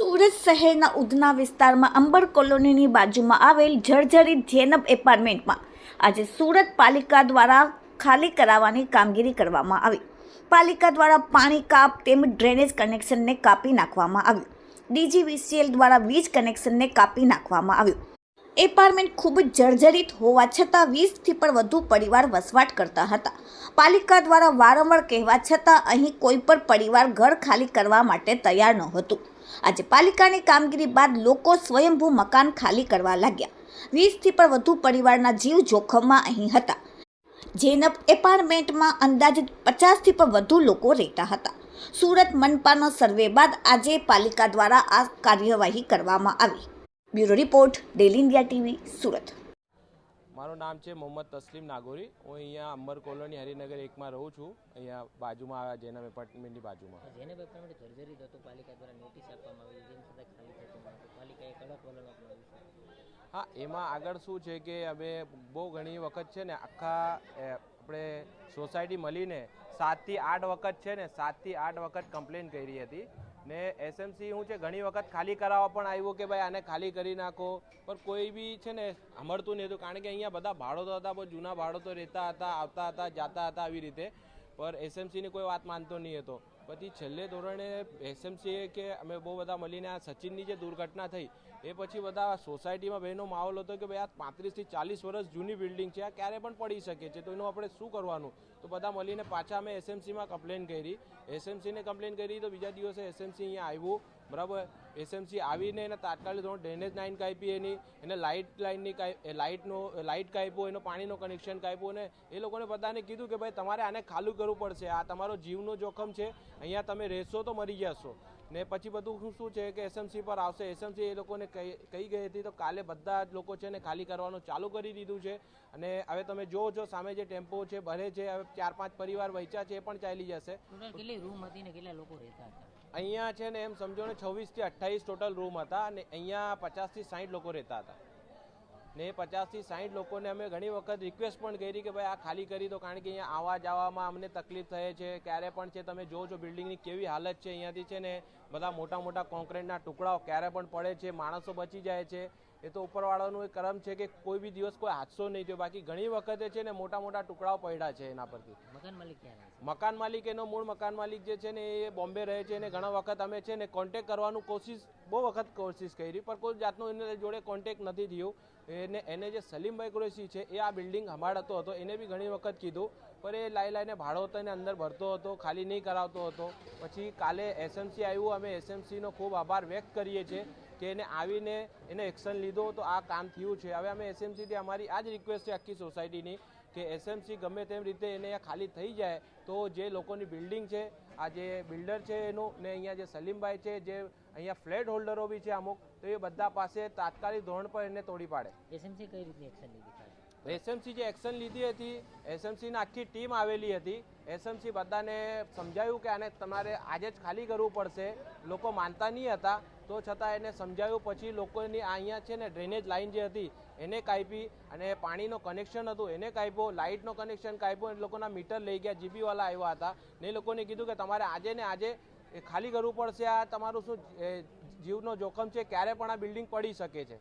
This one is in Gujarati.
સુરત શહેરના ઉધના વિસ્તારમાં અંબર કોલોનીની બાજુમાં આવેલ જર્જરિત જેનબ એપાર્ટમેન્ટમાં આજે સુરત પાલિકા દ્વારા ખાલી કરાવવાની કામગીરી કરવામાં આવી. પાલિકા દ્વારા પાણી કાપ તેમજ ડ્રેનેજ કનેક્શનને કાપી નાખવામાં આવ્યું. ડીજીવીસીએલ દ્વારા વીજ કનેક્શનને કાપી નાખવામાં આવ્યું. એપાર્ટમેન્ટ ખૂબ જ જર્જરિત હોવા છતાં વીસથી પણ વધુ પરિવાર વસવાટ કરતા હતા. પાલિકા દ્વારા વારંવાર કહેવા છતાં અહીં કોઈ પણ પરિવાર ઘર ખાલી કરવા માટે તૈયાર નહોતું. આજે પાલિકાની કામગીરી બાદ લોકો સ્વયંભૂ મકાન ખાલી કરવા લાગ્યા. વીસથી પણ વધુ પરિવારના જીવ જોખમમાં અહીં હતા. જેનબ એપાર્ટમેન્ટમાં અંદાજિત પચાસથી પણ વધુ લોકો રહેતા હતા. સુરત મનપાનો સર્વે બાદ આજે પાલિકા દ્વારા આ કાર્યવાહી કરવામાં આવી. Bureau report, daily India TV, Surat. મારું નામ છે મોહમ્મદ તસ્લીમ નાગોરી. હું અહીંયા અંબર કોલોની હરિનગર એકમાં રહું છું. અહીંયા બાજુમાં આવ્યા જેનમ એપાર્ટમેન્ટની બાજુમાં. જેને એપાર્ટમેન્ટ જર્જરિત હતું પાલિકા દ્વારા નોટિસ આપવામાં આવી જેમ છતાં ખાલી થતું પાલિકાએ કડક વલણ અપનાવ્યું હા એમાં આગળ શું છે કે અમે બહુ ઘણી વખત છે ને આખા આપણે સોસાયટી મળીને સાતથી આઠ વખત છે ને સાતથી આઠ વખત કમ્પ્લેન કરી હતી. ને એસએમસી હું છે, ઘણી વખત ખાલી કરાવવા પણ આવ્યું કે ભાઈ આને ખાલી કરી નાખો. પણ કોઈ બી છે ને, સાંભળતું નહીં હતું. કારણ કે અહીંયા બધા ભાડો તો હતા, બહુ જૂના ભાડો તો રહેતા હતા, આવતા હતા, જાતા હતા આવી રીતે. પર એસએમસીની કોઈ વાત માનતો નહીં હતો. પછી છેલ્લે ધોરણે એસએમસીએ કે અમે બહુ બધા મળીને આ સચિનની જે દુર્ઘટના થઈ, એ પછી બધા સોસાયટીમાં બહેનો માહોલ હતો કે ભાઈ આ પાંત્રીસથી ચાલીસ વર્ષ જૂની બિલ્ડિંગ છે, આ ક્યારે પણ પડી શકે છે, તો એનું આપણે શું કરવાનું? તો બધા મળીને પાછા અમે એસએમસીમાં કમ્પ્લેન કરી. એસએમસીને કમ્પ્લેન કરી તો બીજા દિવસે એસએમસી અહીંયા આવ્યું. બરાબર? એસએમસી આવીને એને તાત્કાલિક ધોરણ ડ્રેનેજ લાઇન કાપી એની, એને લાઇટ લાઇનની લાઇટનો લાઇટ કાપ્યો, એનો પાણીનો કનેક્શન કાપ્યો અને એ લોકોને બધાને કીધું કે ભાઈ તમારે આને ખાલું કરવું પડશે. આ તમારો જીવનો જોખમ છે. અહીંયા તમે રહેશો તો મરી જશો. ને પછી બધું શું છે કે એસએમસી પર આવશે. એસએમસી એ લોકોને કહી ગઈ હતી તો કાલે બધા જ લોકો છે ને ખાલી કરવાનું ચાલુ કરી દીધું છે. અને હવે તમે જોવો છો સામે જે ટેમ્પો છે ભરે છે હવે ચાર પાંચ પરિવાર વહેંચ્યા છે એ પણ ચાલી જશે. કેટલી રૂમ હતી ને કેટલા લોકો રહેતા હતા? અહીંયા છે ને એમ સમજો ને છવ્વીસથી અઠ્ઠાવીસ ટોટલ રૂમ હતા અને અહીંયા પચાસથી સાઠ લોકો રહેતા હતા. ને પચાસથી સાઠ લોકોને અમે ઘણી વખત રિક્વેસ્ટ પણ કરી કે ભાઈ આ ખાલી કરી દો, કારણ કે અહીંયા આવવા જવામાં અમને તકલીફ થઈ છે. ક્યારે પણ છે, તમે છો બિલ્ડિંગની કેવી હાલત છે અહીંયાથી છે ને, બધા મોટા મોટા કોન્ક્રીટના ટુકડાઓ ક્યારે પણ પડે છે, માણસો બચી જાય છે. એ તો ઉપરવાળાનું એ કરમ છે કે કોઈ બી દિવસ કોઈ હાદસો નહીં થયો. બાકી ઘણી વખતે છે ને મોટા મોટા ટુકડાઓ પડ્યા છે એના પરથી. મકાન માલિક મકાન માલિક એનો મૂળ મકાન માલિક જે છે ને એ બોમ્બે રહે છે અને ઘણા વખત અમે છે ને કોન્ટેક કરવાનું કોશિશ બહુ વખત કોશિશ કરી પણ કોઈ જાતનો એને જોડે કોન્ટેક નથી થયો. એને એને જે સલીમભાઈ કુરેશી છે એ આ બિલ્ડિંગ હમાડતો હતો. એને બી ઘણી વખત કીધું પણ એ લાઈ લાઈને ભાડો હતો એને અંદર ભરતો હતો ખાલી નહીં કરાવતો હતો. પછી કાલે એસએમસી આવ્યું અમે એસએમસીનો ખૂબ આભાર વ્યક્ત કરીએ છીએ. કે એને આવીને એને એક્શન લીધો તો આ કામ થયું છે. હવે અમે એસએમસીથી અમારી આ જ રિક્વેસ્ટ છે આખી સોસાયટીની કે એસએમસી ગમે તેમ રીતે એને ખાલી થઈ જાય તો જે લોકોની બિલ્ડિંગ છે, આ જે બિલ્ડર છે એનું ને અહીંયા જે સલીમભાઈ છે, જે અહીંયા ફ્લેટ હોલ્ડરો બી છે અમુક, તો એ બધા પાસે તાત્કાલિક ધોરણ પર એને તોડી પાડે. એસએમસી કઈ રીતે એક્શન લીધી? એસએમસી જે એક્શન લીધી હતી એસએમસીની આખી ટીમ આવેલી હતી. એસએમસી બધાને સમજાયું કે આને તમારે આજે જ ખાલી કરવું પડશે. લોકો માનતા નહીં હતા. તો છતાં એને સમજાયું, પછી લોકોની અહીંયા છે ને ડ્રેનેજ લાઇન જે હતી, એને કાપી અને પાણીનો કનેક્શન હતું, એને કાપ્યો લાઇટનો કનેક્શન કાપ્યો એ લોકોના મીટર લઈ ગયા જીબીવાલા આવ્યા હતા. ને એ લોકોને કીધું કે તમારે આજે ને આજે ખાલી કરવું પડશે. આ તમારું શું જીવનો જોખમ છે, ક્યારે પણ આ બિલ્ડિંગ પડી શકે છે.